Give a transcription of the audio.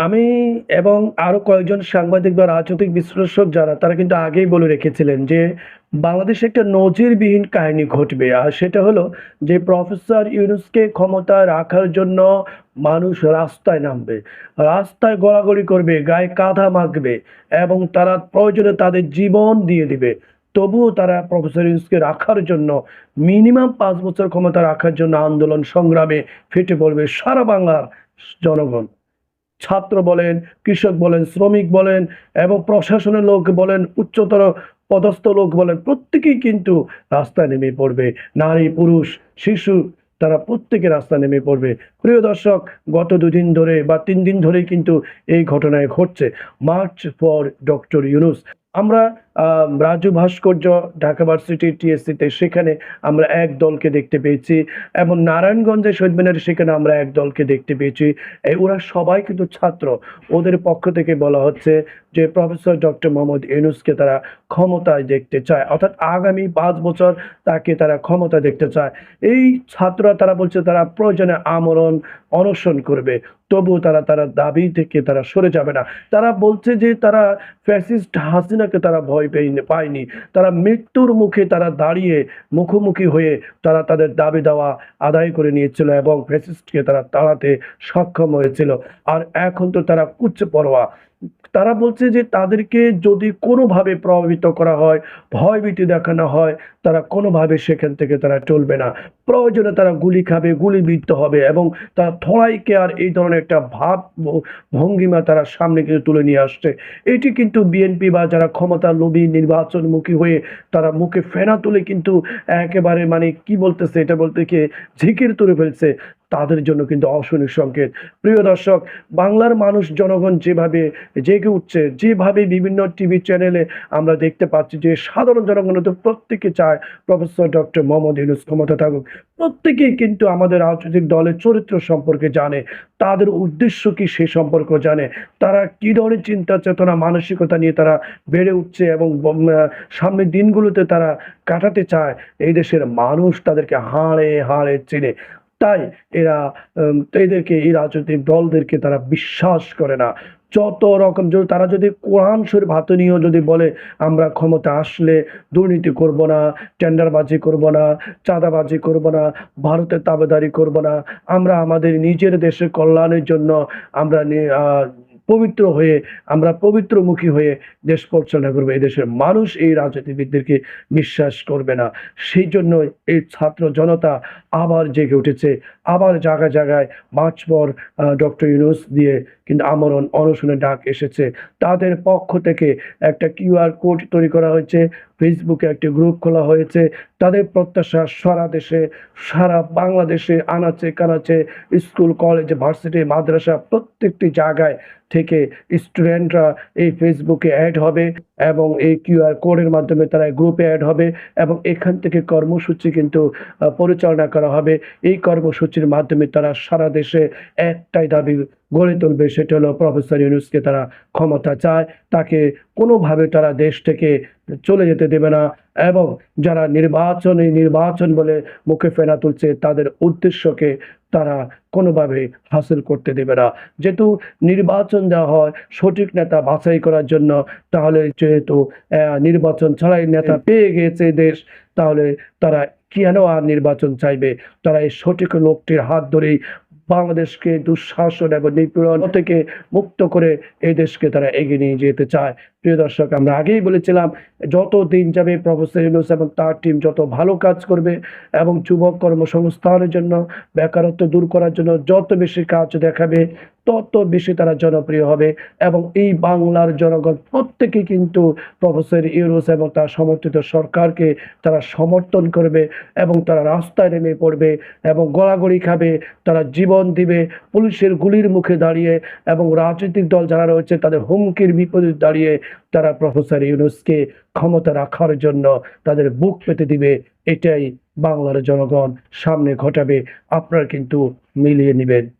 আমি এবং আরও কয়েকজন সাংবাদিক বা রাজনৈতিক বিশ্লেষক যারা, তারা কিন্তু আগেই বলে রেখেছিলেন যে, বাংলাদেশে একটা নজিরবিহীন কাহিনী ঘটবে। আর সেটা হলো যে, প্রফেসর ইউনুসকে ক্ষমতায় রাখার জন্য মানুষ রাস্তায় নামবে। রাস্তায় গড়াগড়ি করবে, গায়ে কাঁধা মাখবে এবং তারা প্রয়োজনে তাদের জীবন দিয়ে দিবে। তবুও তারা প্রফেসর ইউনুসকে রাখার জন্য মিনিমাম পাঁচ বছর ক্ষমতা রাখার জন্য আন্দোলন সংগ্রামে ফেটে পড়বে সারা বাংলার জনগণ। ছাত্র বলেন, কৃষক বলেন, শ্রমিক বলেন এবং প্রশাসনের লোক বলেন, উচ্চতর পদস্থ লোক বলেন, প্রত্যেকেই কিন্তু রাস্তায় নেমে পড়বে। নারী, পুরুষ, শিশু, তারা প্রত্যেকে রাস্তা নেমে পড়বে। প্রিয় দর্শক, গত দুদিন ধরে বা তিন দিন ধরেই কিন্তু এই ঘটনায় ঘটছে। মার্চ ফর ডক্টর ইউনুস আমরা রাজু ভাস্কর্য, ঢাকা ভার্সিটি টিএসসিতে সেখানে আমরা এক দলকে দেখতে পেয়েছি। এবং নারায়ণগঞ্জে শহীদ মিনারে সেখানে আমরা এক দলকে দেখতে পেয়েছি। এই ওরা সবাই কিন্তু ছাত্র। ওদের পক্ষ থেকে বলা হচ্ছে যে প্রফেসর ডক্টর মোহাম্মদ ইউনুসকে তারা ক্ষমতায় দেখতে চায়। অর্থাৎ আগামী পাঁচ বছর তাকে তারা ক্ষমতা দেখতে চায়। এই ছাত্ররা তারা বলছে তারা প্রয়োজনে আমরণ অনশন করবে। তবুও তারা তারা দাবি থেকে তারা সরে যাবে না। তারা বলছে যে তারা ফ্যাসিস্ট হাসিনাকে তারা ভয় পেয়ে, পায়নি। তারা মৃত্যুর মুখে তারা দাঁড়িয়ে মুখোমুখি হয়ে তারা তাদের দাবি দেওয়া আদায় করে নিয়েছিল এবং ফ্যাসিস্টকে তারা তাড়াতে সক্ষম হয়েছিল। আর এখন তো তারা কুচ্ছে পরোয়া। তারা বলছে যে তাদেরকে যদি কোনোভাবে প্রভাবিত করা হয়, ভয়ভীতি দেখানো হয়, তারা কোনোভাবে সেখান থেকে তারা চলবে না। প্রয়োজনে তারা গুলি খাবে, গুলিবিদ্ধ হবে এবং তারা থড়াইকে আর এই ধরনের একটা ভাব ভঙ্গিমা তারা সামনে কিন্তু তুলে নিয়ে আসছে। এটি কিন্তু বিএনপি বা যারা ক্ষমতা লোভী, নির্বাচনমুখী হয়ে তারা মুখে ফেনা তুলে কিন্তু একেবারে মানে কি বলতেছে, এটা বলতে কি ঝিকির তুলে ফেলছে। তাদের জন্য কিন্তু অশনির সংকেত। প্রিয় দর্শক, বাংলার মানুষ, জনগণ যেভাবে জেগে উঠছে, যেভাবে বিভিন্ন টিভি চ্যানেলে আমরা দেখতে পাচ্ছি যে সাধারণ জনগণ তো প্রত্যেকে চায় প্রফেসর ডক্টর মোহাম্মদ ইউনুস ক্ষমতা থাকুক। প্রত্যেকেই কিন্তু আমাদের রাজনৈতিক দলের চরিত্র সম্পর্কে জানে, তাদের উদ্দেশ্য কি সে সম্পর্ক জানে, তারা কী ধরনের চিন্তা চেতনা, মানসিকতা নিয়ে তারা বেড়ে উঠছে এবং সামনের দিনগুলোতে তারা কাটাতে চায়, এই দেশের মানুষ তাদেরকে হাড়ে হাড়ে চেনে। তাই এরা এদেরকে, এই রাজনৈতিক দলদেরকে তারা বিশ্বাস করে না। যত রকম যদি, তারা যদি কোরআন শরীফ হাতে নিয়েও যদি বলে, আমরা ক্ষমতা আসলে দুর্নীতি করব না, টেন্ডারবাজি করব না, চাঁদাবাজি করব না ভারতের তাবেদারি করব না, আমরা আমাদের নিজের দেশের কল্যাণের জন্য আমরা পবিত্র হয়ে আমরা পবিত্রমুখী হয়ে দেশ পরিচালনা করব। এই দেশের মানুষ এই রাজনীতিবিদদেরকে বিশ্বাস করবে না। সেই জন্য এই ছাত্র জনতা আবার জেগে উঠেছে। আবার জায়গায় জায়গায় মার্চ ডক্টর ইউনুস দিয়ে কিন্তু আমরণ, অনশনের ডাক এসেছে। তাদের পক্ষ থেকে একটা কিউআর কোড তৈরি করা হয়েছে। ফেসবুকে একটি গ্রুপ খোলা হয়েছে। তাদের প্রত্যাশা সারা দেশে, সারা বাংলাদেশে আনাচে কানাচে স্কুল, কলেজ, ভার্সিটি, মাদ্রাসা প্রত্যেকটি জায়গায় থেকে স্টুডেন্টরা এই ফেসবুকে অ্যাড হবে। এবং এই কিউআর কোডের মাধ্যমে তারা গ্রুপে অ্যাড হবে এবং এখান থেকে কর্মসূচি কিন্তু পরিচালনা করা হবে। এই কর্মসূচির মাধ্যমে তারা সারা দেশে একটাই দাবি গড়ে তুলবে, সেটা হলো প্রফেসর ইউনুসকে তারা ক্ষমতা চায়। তাকে কোনোভাবে তারা দেশ থেকে চলে যেতে দেবে না। এবং যারা নির্বাচনে নির্বাচন বলে মুখে ফেনা তুলছে তাদের উদ্দেশ্যকে তারা কোনোভাবে হাসিল করতে দেবে না। যেহেতু নির্বাচন দেওয়া হয় সঠিক নেতা বাছাই করার জন্য তাহলে যেহেতু নির্বাচন ছাড়াই নেতা পেয়ে গিয়েছে দেশ তাহলে তারা কেন আর নির্বাচন চাইবে? তারা এই সঠিক লোকটির হাত ধরেই বাংলাদেশকে দুঃশাসন এবং নিপীড়ন থেকে মুক্ত করে এই দেশকে তারা এগিয়ে নিয়ে যেতে চায়। প্রিয় দর্শক, আমরা আগেই বলেছিলাম, যত দিন যাবে প্রফেসর ইউনুস এবং তার টিম যত ভালো কাজ করবে এবং যুবক কর্মসংস্থানের জন্য বেকারত্ব দূর করার জন্য যত বেশি কাজ দেখাবে তত বেশি তারা জনপ্রিয় হবে এবং এই বাংলার জনগণ প্রত্যেকে কিন্তু প্রফেসর ইউনুস এবং তার সমর্থিত সরকারকে তারা সমর্থন করবে এবং তারা রাস্তায় নেমে পড়বে এবং গড়াগড়ি খাবে, তারা জীবন দিবে, পুলিশের গুলির মুখে দাঁড়িয়ে এবং রাজনৈতিক দল যারা রয়েছে তাদের হুমকির বিপরীত দাঁড়িয়ে তারা প্রফেসর ইউনুসকে ক্ষমতা রাখার জন্য তাদের বুক পেতে দিবে। এটাই বাংলার জনগণ সামনে ঘটাবে। আপনারা কিন্তু মিলিয়ে নেবেন।